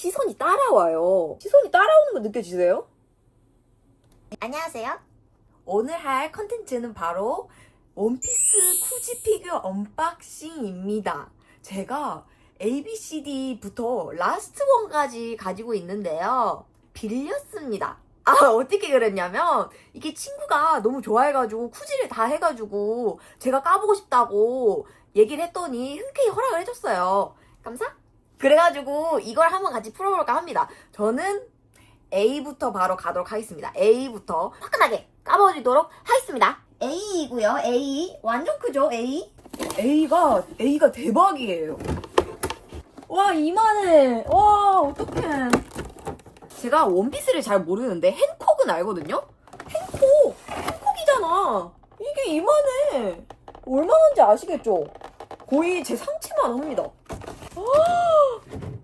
시선이 따라와요. 시선이 따라오는 거 느껴지세요? 안녕하세요. 오늘 할 컨텐츠는 바로 원피스 쿠지 피규어 언박싱입니다. 제가 ABCD부터 라스트 원까지 가지고 있는데요. 빌렸습니다. 아, 어떻게 그랬냐면, 이게 친구가 너무 좋아해가지고, 쿠지를 다 해가지고, 제가 까보고 싶다고 얘기를 했더니, 흔쾌히 허락을 해줬어요. 감사? 그래가지고, 이걸 한번 같이 풀어볼까 합니다. 저는 A부터 바로 가도록 하겠습니다. A부터 화끈하게 까버리도록 하겠습니다. A이고요. A 완전 크죠? A. A가 A가 대박이에요. 와 이만해. 와 어떡해. 제가 원피스를 잘 모르는데 행콕은 알거든요. 행콕 행콕이잖아. 이게 이만해. 얼마만지 아시겠죠? 거의 제 상체만 합니다.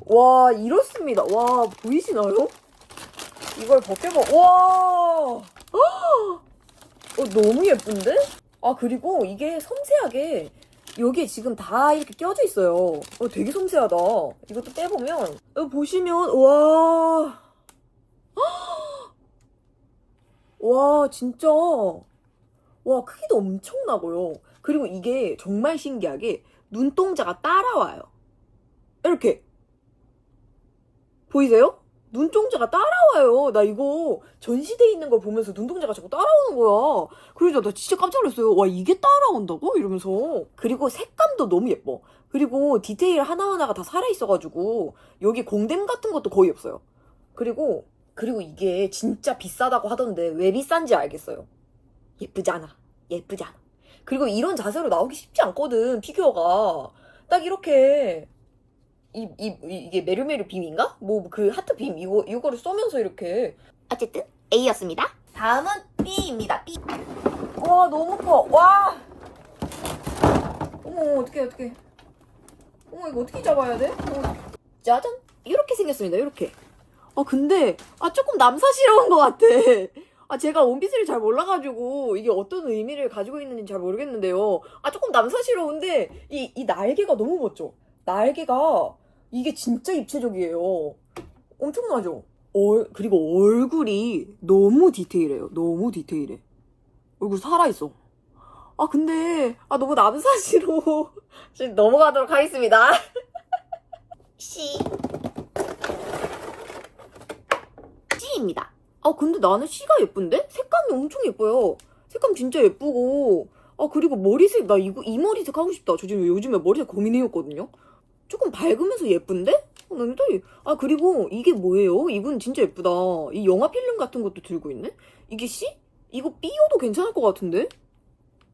와 이렇습니다. 와 보이시나요? 이걸 벗겨봐. 와! 어, 너무 예쁜데? 아, 그리고 이게 섬세하게 여기에 지금 다 이렇게 껴져 있어요. 어, 되게 섬세하다. 이것도 빼보면, 어, 보시면, 와. 와, 진짜. 와, 크기도 엄청나고요. 그리고 이게 정말 신기하게 눈동자가 따라와요. 이렇게. 보이세요? 눈동자가 따라와요. 나 이거 전시돼 있는 걸 보면서 눈동자가 자꾸 따라오는 거야. 그래서 나 진짜 깜짝 놀랐어요. 와, 이게 따라온다고? 이러면서. 그리고 색감도 너무 예뻐. 그리고 디테일 하나하나가 다 살아있어가지고, 여기 공댐 같은 것도 거의 없어요. 그리고, 그리고 이게 진짜 비싸다고 하던데, 왜 비싼지 알겠어요. 예쁘지 않아. 그리고 이런 자세로 나오기 쉽지 않거든, 피규어가. 딱 이렇게, 이, 이, 이게 메르메르 빔인가? 뭐 그 하트 빔 이거 이거를 쏘면서 이렇게 어쨌든 A였습니다. 다음은 B입니다. B. 와 너무 커. 와. 어머 어떻게 어떻게. 어머 이거 어떻게 잡아야 돼? 어. 짜잔. 이렇게 생겼습니다. 이렇게. 아 근데 아 조금 남사스러운 것 같아. 아 제가 원피스를 잘 몰라가지고 이게 어떤 의미를 가지고 있는지 잘 모르겠는데요. 아 조금 남사스러운데 이 이 날개가 너무 멋져. 날개가 이게 진짜 입체적이에요. 엄청나죠? 얼, 그리고 얼굴이 너무 디테일해요. 너무 디테일해. 얼굴 살아있어. 아, 근데, 아, 너무 남사시로. 지금 넘어가도록 하겠습니다. C. C입니다. 아, 근데 나는 C가 예쁜데? 색감이 엄청 예뻐요. 색감 진짜 예쁘고. 아, 그리고 머리색, 나 이거, 이 머리색 하고 싶다. 저 지금 요즘에 머리색 고민해왔거든요? 조금 밝으면서 예쁜데? 어, 나 일단, 아, 그리고 이게 뭐예요? 이건 진짜 예쁘다. 이 영화 필름 같은 것도 들고 있네? 이게 C? 이거 B여도 괜찮을 것 같은데?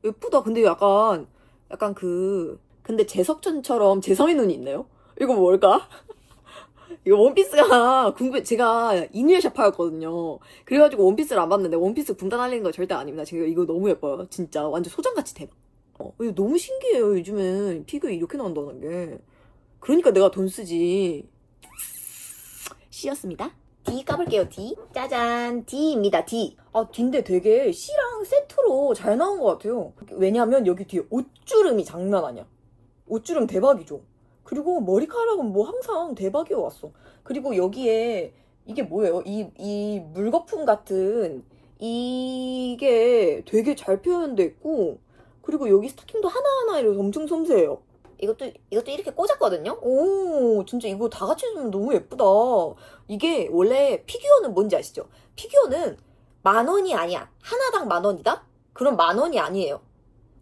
예쁘다. 근데 약간, 약간 그, 근데 재석전처럼 재성의 눈이 있네요? 이거 뭘까? 이거 원피스가 궁금해. 제가 이니얼샤파였거든요. 그래가지고 원피스를 안 봤는데 원피스 분단하려는 거 절대 아닙니다. 제가 이거 너무 예뻐요. 진짜 완전 소장같이 대박. 어, 너무 신기해요. 요즘엔 피규어 이렇게 나온다는 게. 그러니까 내가 돈 쓰지. C였습니다. D 까볼게요, D. 짜잔, D입니다, D. 아, D인데 되게 C랑 세트로 잘 나온 것 같아요. 왜냐면 여기 뒤에 옷주름이 장난 아니야. 옷주름 대박이죠. 그리고 머리카락은 뭐 항상 대박이어 왔어. 그리고 여기에 이게 뭐예요? 이, 이 물거품 같은 이게 되게 잘 표현돼 있고, 그리고 여기 스타킹도 하나하나 이렇게 엄청 섬세해요. 이것도, 이것도 이렇게 꽂았거든요? 오, 진짜 이거 다 같이 해주면 너무 예쁘다. 이게 원래 피규어는 뭔지 아시죠? 피규어는 만 원이 아니야. 하나당 만 원이다? 그럼 만 원이 아니에요.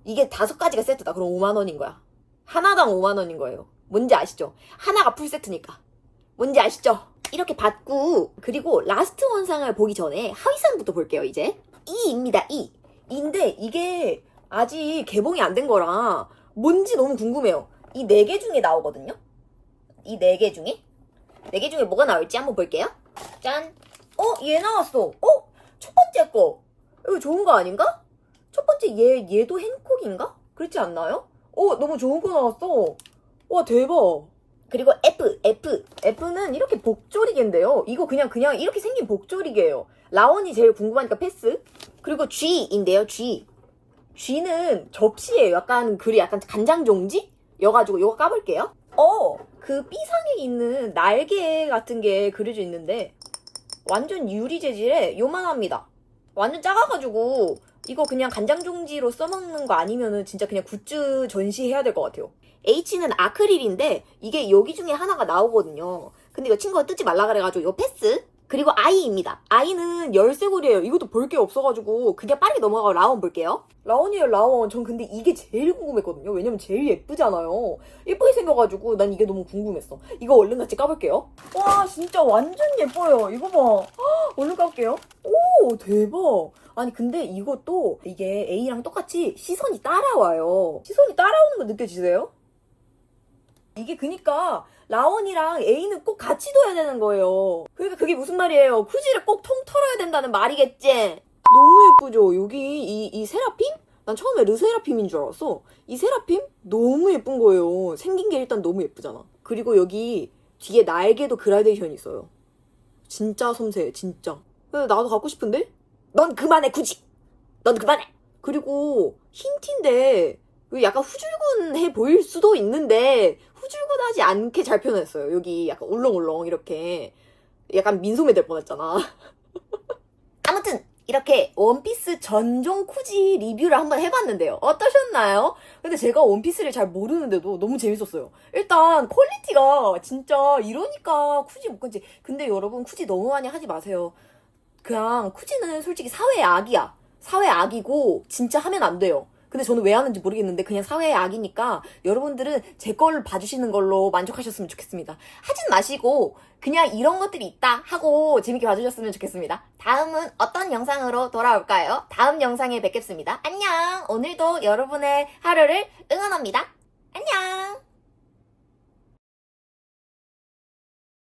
이게 다섯 가지가 세트다. 그럼 5만 원인 거야. 하나당 5만 원인 거예요. 뭔지 아시죠? 하나가 풀 세트니까. 뭔지 아시죠? 이렇게 받고 그리고 라스트 원상을 보기 전에 하위상부터 볼게요 이제 2입니다 2 2인데 이게 아직 개봉이 안 된 거라 뭔지 너무 궁금해요 이 네 개 중에 나오거든요 이 네 개 중에 네 개 중에 뭐가 나올지 한번 볼게요 짠 어? 얘 나왔어 어? 첫 번째 거 이거 좋은 거 아닌가? 첫 번째 얘 얘도 행콕인가? 그렇지 않나요? 어 너무 좋은 거 나왔어 와 대박 그리고 F, F. F는 이렇게 복조리개인데요. 이거 그냥, 그냥 이렇게 생긴 복조리개예요. 라원이 제일 궁금하니까 패스. 그리고 G인데요, G. G는 접시예요. 약간, 글이 약간 간장 종지? 여가지고 이거 까볼게요. 어, 그 B상에 있는 날개 같은 게 그려져 있는데 완전 유리 재질에 요만합니다. 완전 작아가지고 이거 그냥 간장 종지로 써먹는 거 아니면은 진짜 그냥 굿즈 전시해야 될 것 같아요. H는 아크릴인데 이게 여기 중에 하나가 나오거든요. 근데 이거 친구가 뜯지 말라 그래가지고 이거 패스. 그리고 I입니다. 아이는 열쇠고리예요. 이것도 볼 게 없어가지고 그냥 빠르게 넘어가고 라온 볼게요. 라온이에요 라온. 전 근데 이게 제일 궁금했거든요. 왜냐면 제일 예쁘잖아요. 예쁘게 생겨가지고 난 이게 너무 궁금했어. 이거 얼른 같이 까볼게요. 와 진짜 완전 예뻐요. 이거 봐. 헉, 얼른 까볼게요. 오 대박. 아니 근데 이것도 이게 A랑 똑같이 시선이 따라와요. 시선이 따라오는 거 느껴지세요? 이게 그니까 라온이랑 A는 꼭 같이 둬야 되는 거예요. 그러니까 그게 무슨 말이에요? 쿠지를 꼭 통 털어야 된다는 말이겠지? 너무 예쁘죠? 여기 이, 이 세라핌? 난 처음에 르세라핌인 줄 알았어. 이 세라핌? 너무 예쁜 거예요. 생긴 게 일단 너무 예쁘잖아. 그리고 여기 뒤에 날개도 그라데이션이 있어요. 진짜 섬세해, 진짜. 근데 나도 갖고 싶은데? 넌 그만해 굳이. 넌 그만해. 그리고 흰 티인데 약간 후줄근해 보일 수도 있는데 후줄근하지 않게 잘 표현했어요. 여기 약간 울렁울렁 이렇게 약간 민소매 될 뻔했잖아. 아무튼 이렇게 원피스 전종 쿠지 리뷰를 한번 해봤는데요. 어떠셨나요? 근데 제가 원피스를 잘 모르는데도 너무 재밌었어요. 일단 퀄리티가 진짜 이러니까 쿠지 못 건지. 근데 여러분 쿠지 너무 많이 하지 마세요. 그냥 쿠지는 솔직히 사회의 악이야. 사회의 악이고 진짜 하면 안 돼요. 근데 저는 왜 하는지 모르겠는데 그냥 사회의 악이니까 여러분들은 제 거를 봐주시는 걸로 만족하셨으면 좋겠습니다. 하진 마시고 그냥 이런 것들이 있다 하고 재밌게 봐주셨으면 좋겠습니다. 다음은 어떤 영상으로 돌아올까요? 다음 영상에 뵙겠습니다. 안녕. 오늘도 여러분의 하루를 응원합니다. 안녕.